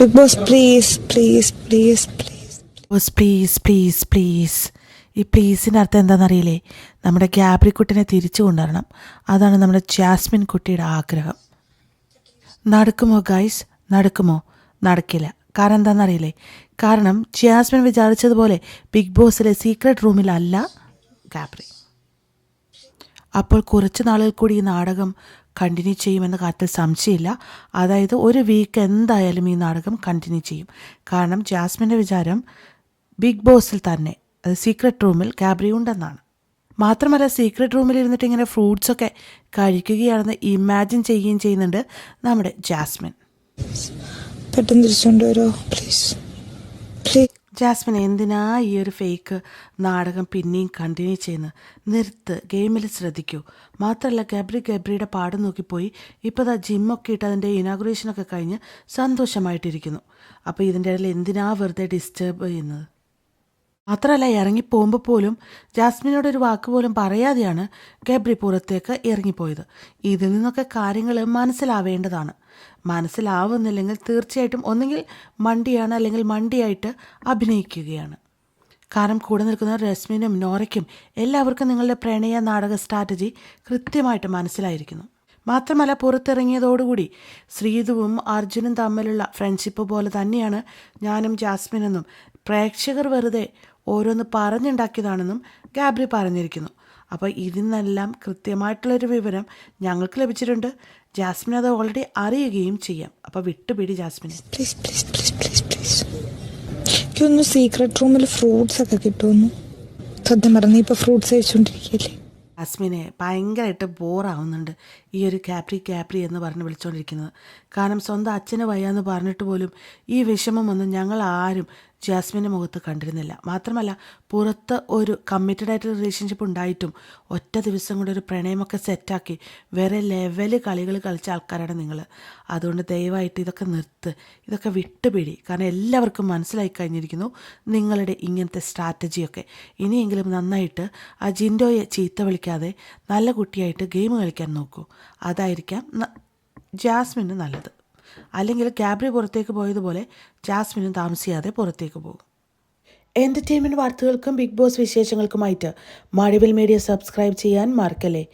Bigg Boss please, please, please, please Boss please, please, please. ഈ പ്ലീസിന്റെ അർത്ഥം എന്താണെന്നറിയില്ലേ? നമ്മുടെ ഗ്യാബ്രിക്കുട്ടിനെ തിരിച്ചു കൊണ്ടുവരണം. അതാണ് നമ്മുടെ ജാസ്മിൻ കുട്ടിയുടെ ആഗ്രഹം. നടക്കുമോ ഗൈസ് നടക്കുമോ? നടക്കില്ല. കാരണം എന്താണെന്നറിയില്ലേ? കാരണം ജാസ്മിൻ വിചാരിച്ചതുപോലെ ബിഗ് ബോസിലെ സീക്രട്ട് റൂമിലല്ല ഗാബ്രി അപ്പോൾ കുറച്ച് നാളുകൾ കൂടി ഈ നാടകം കണ്ടിന്യൂ ചെയ്യുമെന്ന കാര്യത്തിൽ സംശയമില്ല. അതായത് ഒരു വീക്ക് എന്തായാലും ഈ നാടകം കണ്ടിന്യൂ ചെയ്യും. കാരണം ജാസ്മിന്റെ വിചാരം ബിഗ് ബോസിൽ തന്നെ അത് സീക്രട്ട് റൂമിൽ ക്യാബ്രി ഉണ്ടെന്നാണ് മാത്രമല്ല സീക്രട്ട് റൂമിൽ ഇരുന്നിട്ട് ഇങ്ങനെ ഫ്രൂട്ട്സൊക്കെ കഴിക്കുകയാണെന്ന് ഇമാജിൻ ചെയ്യുകയും ചെയ്യുന്നുണ്ട് നമ്മുടെ ജാസ്മിൻ. പെട്ടെന്ന് തിരിച്ചുകൊണ്ടുവരോ പ്ലീസ് ജാസ്മിൻ എന്തിനാ ഈ ഒരു ഫേക്ക് നാടകം പിന്നെയും കണ്ടിന്യൂ ചെയ്യുന്നത്? നിർത്ത് ഗെയിമിൽ ശ്രദ്ധിക്കൂ. മാത്രമല്ല ഗബ്രി ഗബ്രിയുടെ പാടം നോക്കിപ്പോയി. ഇപ്പോൾ ദാ ജിമ്മൊക്കെ ഇട്ട് അതിന്റെ ഇനാഗുറേഷനൊക്കെ കഴിഞ്ഞ് സന്തോഷമായിട്ടിരിക്കുന്നു. അപ്പോൾ ഇതിന്റെ ഇടയിൽ എന്തിനാ വെറുതെ ഡിസ്റ്റേബ് ചെയ്യുന്നത്? മാത്രമല്ല ഇറങ്ങിപ്പോകുമ്പോൾ പോലും ജാസ്മിനോട് ഒരു വാക്ക് പോലും പറയാതെയാണ് ഗബ്രി പുറത്തേക്ക് ഇറങ്ങിപ്പോയത്. ഇതിൽ നിന്നൊക്കെ കാര്യങ്ങൾ മനസ്സിലാവേണ്ടതാണ്. മനസ്സിലാവുന്നില്ലെങ്കിൽ തീർച്ചയായിട്ടും ഒന്നെങ്കിൽ മണ്ടിയാണ് അല്ലെങ്കിൽ മണ്ടിയായിട്ട് അഭിനയിക്കുകയാണ്. കാരണം കൂടെ നിൽക്കുന്ന രശ്മിനും നോറയ്ക്കും എല്ലാവർക്കും നിങ്ങളുടെ പ്രണയ നാടക സ്ട്രാറ്റജി കൃത്യമായിട്ട് മനസ്സിലായിരിക്കുന്നു. മാത്രമല്ല പുറത്തിറങ്ങിയതോടുകൂടി ശ്രീതുവും അർജുനും തമ്മിലുള്ള ഫ്രണ്ട്ഷിപ്പ് പോലെ തന്നെയാണ് ഞാനും ജാസ്മിനെന്നും പ്രേക്ഷകർ വെറുതെ ഓരോന്ന് പറഞ്ഞുണ്ടാക്കിയതാണെന്നും ഗാബ്രി പറഞ്ഞിരിക്കുന്നു. അപ്പോൾ ഇതിനെല്ലാം കൃത്യമായിട്ടുള്ളൊരു വിവരം ഞങ്ങൾക്ക് ലഭിച്ചിട്ടുണ്ട്. ജാസ്മിൻ അത് ഓൾറെഡി അറിയുകയും ചെയ്യാം. അപ്പോൾ വിട്ടുപിടി Jasmine please please please please please എനിക്കൊന്ന് സീക്രട്ട് റൂമിൽ ഫ്രൂട്ട്സ് ഒക്കെ കിട്ടുമെന്ന്. സത്യം പറഞ്ഞ ഇപ്പോൾ ഫ്രൂട്ട്സ് കഴിച്ചുകൊണ്ടിരിക്കുകയല്ലേ ജാസ്മിനെ ഭയങ്കരമായിട്ട് ബോറാവുന്നുണ്ട് ഈ ഒരു ക്യാപ്രി ക്യാപ്രി എന്ന് പറഞ്ഞ് വിളിച്ചുകൊണ്ടിരിക്കുന്നത് കാരണം സ്വന്തം അച്ഛന് വയ്യാന്ന് പറഞ്ഞിട്ട് പോലും ഈ വിഷമമൊന്നും ഞങ്ങൾ ആരും ജാസ്മിന്റെ മുഖത്ത് കണ്ടിരുന്നില്ല. മാത്രമല്ല പുറത്ത് ഒരു കമ്മിറ്റഡ് ആയിട്ടുള്ള റിലേഷൻഷിപ്പ് ഉണ്ടായിട്ടും ഒറ്റ ദിവസം കൊണ്ട് ഒരു പ്രണയമൊക്കെ സെറ്റാക്കി വേറെ ലെവൽ കളികൾ കളിച്ച ആൾക്കാരാണ് നിങ്ങൾ അതുകൊണ്ട് ദയവായിട്ട് ഇതൊക്കെ നിർത്ത്. ഇതൊക്കെ വിട്ടുപിടി. കാരണം എല്ലാവർക്കും മനസ്സിലായി കഴിഞ്ഞിരിക്കുന്നു നിങ്ങളുടെ ഇങ്ങനത്തെ സ്ട്രാറ്റജിയൊക്കെ. ഇനിയെങ്കിലും നന്നായിട്ട് ആ ജിൻഡോയെ ചീത്ത വിളിക്കാതെ നല്ല കുട്ടിയായിട്ട് ഗെയിം കളിക്കാൻ നോക്കൂ. അതായിരിക്കാം ജാസ്മിന് നല്ലത്. അല്ലെങ്കിൽ ഗാബ്രി പുറത്തേക്ക് പോയതുപോലെ ജാസ്മിന് താമസിയാതെ പുറത്തേക്ക് പോകും. എന്റർടൈൻമെന്റ് വാർത്തകൾക്കും ബിഗ് ബോസ് വിശേഷങ്ങൾക്കുമായിട്ട് മഴവിൽ മീഡിയ സബ്സ്ക്രൈബ് ചെയ്യാൻ മറക്കല്ലേ?